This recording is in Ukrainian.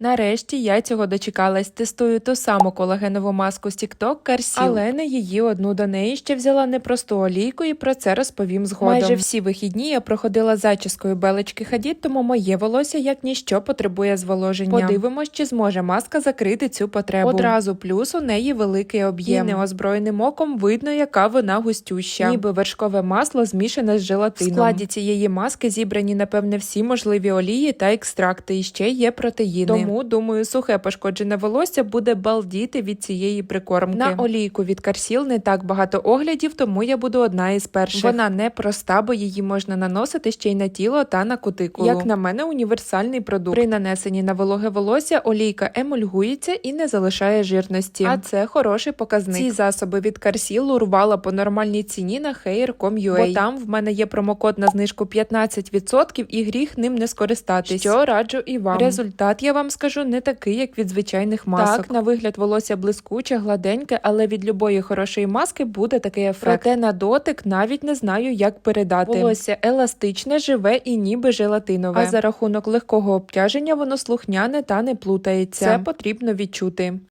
Нарешті я цього дочекалась. Тестую ту саму колагенову маску з TikTok Карсіл. Але не її одну до неї ще взяла непросту олійку і про це розповім згодом. Майже всі вихідні я проходила зачіскою белочки Хадід, тому моє волосся як ніщо потребує зволоження. Подивимось, чи зможе маска закрити цю потребу. Одразу плюс у неї великий об'єм. І неозброєним оком видно, яка вона густюща. Ніби вершкове масло змішане з желатином. В складі цієї маски зібрані, напевне, всі можливі олії та екстракти, і ще є протеїни. Тому, думаю, сухе пошкоджене волосся буде балдіти від цієї прикормки. На олійку від Карсіл не так багато оглядів, тому я буду одна із перших. Вона не проста, бо її можна наносити ще й на тіло та на кутикулу. Як на мене, універсальний продукт. При нанесенні на вологе волосся олійка емульгується і не залишає жирності. А це хороший показник. Ці засоби від Карсіл урвала по нормальній ціні на hair.com.ua. Бо там в мене є промокод на знижку 15% і гріх ним не скористатись. Що раджу і вам. Результат я вам скажу не такий, як від звичайних масок. Так, на вигляд волосся блискуче, гладеньке, але від любої хорошої маски буде такий ефект. Проте на дотик навіть не знаю, як передати. Волосся еластичне, живе і ніби желатинове. А за рахунок легкого обтяження воно слухняне та не плутається. Це потрібно відчути.